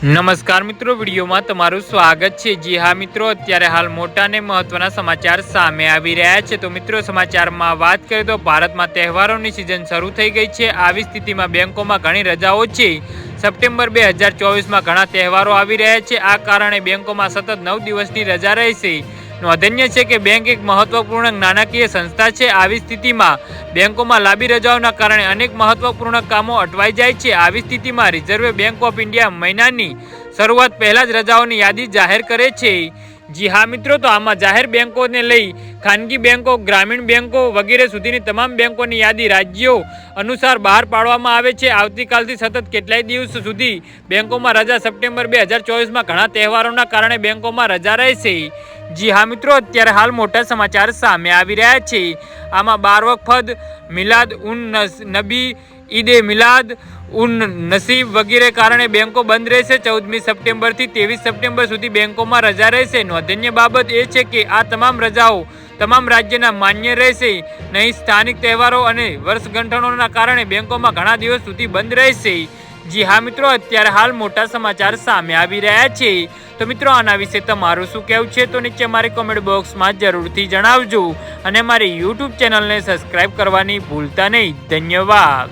નમસ્કાર મિત્રો, વિડીયોમાં તમારું સ્વાગત છે. જી હા મિત્રો, અત્યારે હાલ મોટા અને મહત્વના સમાચાર સામે આવી રહ્યા છે. તો મિત્રો, સમાચારમાં વાત કરીએ તો ભારતમાં તહેવારોની સિઝન શરૂ થઈ ગઈ છે. આવી સ્થિતિમાં બેંકોમાં ઘણી રજાઓ છે. સપ્ટેમ્બર બે હજાર ચોવીસમાં ઘણા તહેવારો આવી રહ્યા છે. આ કારણે બેંકોમાં સતત નવ દિવસની રજા રહેશે. નોંધનીય છે કે બેંક એક મહત્વપૂર્ણ નાણાકીય સંસ્થા છે. આવી સ્થિતિમાં બેંકોમાં લાંબી રજાઓના કારણે અનેક મહત્વપૂર્ણ કામો અટવાઈ જાય છે. આવી સ્થિતિમાં રિઝર્વ બેંક ઓફ ઇન્ડિયા મહિનાની શરૂઆત પહેલા જ રજાઓની યાદી જાહેર કરે છે. જી હા મિત્રો, તો આમાં જાહેર બેંકોને લઈ ખાનગી બેંકો, ગ્રામીણ બેંકો વગેરે સુધીની તમામ બેંકોની યાદી રાજ્યો અનુસાર બહાર પાડવામાં આવે છે. આવતીકાલથી સતત કેટલાય દિવસ સુધી બેંકોમાં રજા સપ્ટેમ્બર બે હજાર ચોવીસમાં ઘણા તહેવારોના કારણે બેંકોમાં રજા રહેશે. જી હા મિત્રો, અત્યારે હાલ મોટા સમાચાર સામે આવી રહ્યા છે. આમાં બાર વખત મિલાદ ઉન નબી ઈદે મિલાદ ઉન નસીબ વગેરે કારણે બેંકો બંધ રહેશે. ચૌદમી સપ્ટેમ્બરથી ત્રેવીસ સપ્ટેમ્બર સુધી બેંકોમાં રજા રહેશે. નોંધનીય બાબત એ છે કે આ તમામ રજાઓ તમામ રાજ્યના માન્ય રહેશે. નહીં સ્થાનિક તહેવારો અને વર્ષગંઠનોના કારણે બેંકોમાં ઘણા દિવસ સુધી બંધ રહેશે. જી હા મિત્રો, અત્યારે હાલ મોટા સમાચાર સામે આવી રહ્યા છે. તો મિત્રો, આના વિશે તમારું શું કહેવું છે તો નીચે મારી કોમેન્ટ બોક્સમાં જરૂરથી જણાવજો અને મારી યુટ્યુબ ચેનલને સબસ્ક્રાઈબ કરવાની ભૂલતા નહીં. ધન્યવાદ.